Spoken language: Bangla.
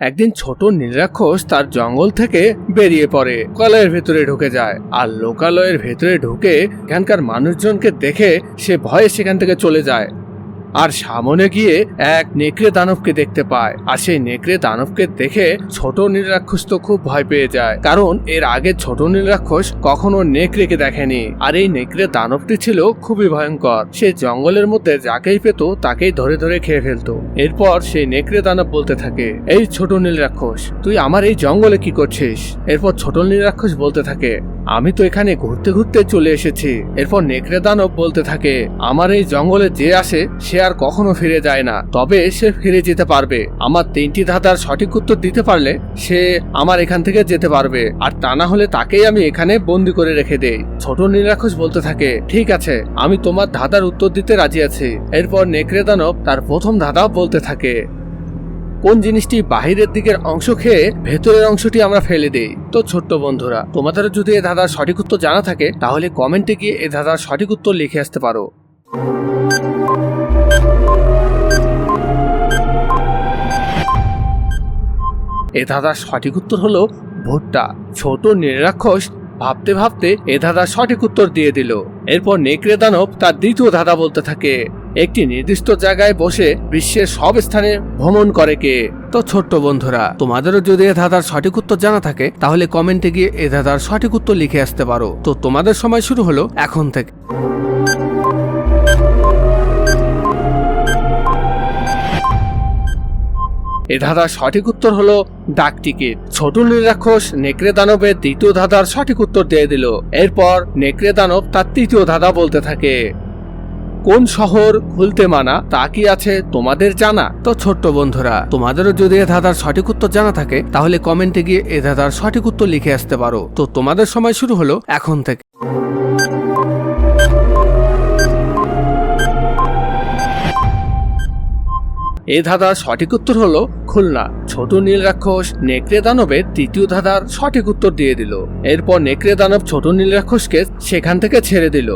একদিন ছোট নিরাক্ষস তার জঙ্গল থেকে বেরিয়ে পড়ে লোকালয়ের ভেতরে ঢুকে যায়। আর লোকালয়ের ভেতরে ঢুকে এখানকার মানুষজনকে দেখে সে ভয়ে সেখান থেকে চলে যায়। আর সামনে গিয়ে এক নেকড়ে দানবকে দেখতে পায়। আর সেই নেকড়ে দানবকে দেখে ছোট নীলরাক্ষস তো খুব ভয় পেয়ে যায়। কারণ এর আগে ছোট নীলরাক্ষস কখনো নেকড়েকে দেখেনি। আর এই নেকড়ে দানবটি ছিল খুবই ভয়ঙ্কর। সে জঙ্গলের মধ্যে যাকেই পেত তাকেই ধরে ধরে খেয়ে ফেলতো। এরপর সেই নেকড়ে দানব বলতে থাকে, এই ছোট নীলরাক্ষস তুই আমার এই জঙ্গলে কি করছিস? এরপর ছোট নীলরাক্ষস বলতে থাকে আমি তো এখানে ঘুরতে ঘুরতে চলে এসেছি। এরপর নেকড়ে দানব বলতে থাকে, আমার এই জঙ্গলে যে আসে, সে আর কখনো ফিরে যায় না। তবে সে ফিরে যেতে পারবে। আমার তিনটি ধাঁধার সঠিক উত্তর দিতে পারলে সে আমার এখান থেকে যেতে পারবে। আর তা না হলে তাকেই আমি এখানে বন্দি করে রেখে দেই। ছোট নীলরাক্ষস বলতে থাকে, ঠিক আছে, আমি তোমার ধাঁধার উত্তর দিতে রাজি আছি। এরপর নেকড়ে দানব তার প্রথম ধাঁধা বলতে থাকে কোন জিনিসটি বাহিরের দিকের অংশ খেয়ে ভেতরের অংশটি আমরা ফেলে দেই? তো ছোট্ট বন্ধুরা, তোমাদের যদি এ ধাঁধার সঠিক উত্তর জানা থাকে, তাহলে কমেন্টে গিয়ে এ ধাঁধার সঠিক উত্তর লিখে আসতে পারো। এ ধাঁধার সঠিক উত্তর হলো ভুট্টা। ছোট নিরাক্ষস ভাবতে ভাবতে এ ধাঁধার সঠিক উত্তর দিয়ে দিল। এরপর নেকড়ে দানব তার দ্বিতীয় ধাঁধা বলতে থাকে, একটি নির্দিষ্ট জায়গায় বসে বিশ্বের সব স্থানে ভ্রমণ করে কে? তো ছোট্ট বন্ধুরা, তোমাদেরও যদি এ ধাঁধার সঠিক উত্তর জানা থাকে, তাহলে কমেন্টে গিয়ে এ ধাঁধার সঠিক উত্তর লিখে আসতে পারো। তো তোমাদের সময় শুরু হলো এখন থেকে। এ ধাঁধার সঠিক উত্তর হলো ডাক টিকিট ছোট নীলরাক্ষস নেকড়ে দানবের দ্বিতীয় ধাঁধার সঠিক উত্তর দিয়ে দিল। এরপর নেকড়ে দানব তার তৃতীয় ধাঁধা বলতে থাকে। কোন শহর খুলতে মানা, তা কি আছে তোমাদের জানা? তো ছোট্ট বন্ধুরা, তোমাদেরও যদি এ ধাঁধার সঠিক উত্তর জানা থাকে, তাহলে কমেন্টে গিয়ে এ ধাঁধার সঠিক উত্তর লিখে আসতে পারো। তো তোমাদের সময় শুরু হলো এখন থেকে। এ ধাঁধার সঠিক উত্তর হল খুলনা। ছোট নীল রাক্ষস নেকড়ে দানবের তৃতীয় ধাঁধার সঠিক উত্তর দিয়ে দিল। এরপর নেকড়ে দানব ছোট নীল রাক্ষসকে সেখান থেকে ছেড়ে দিল।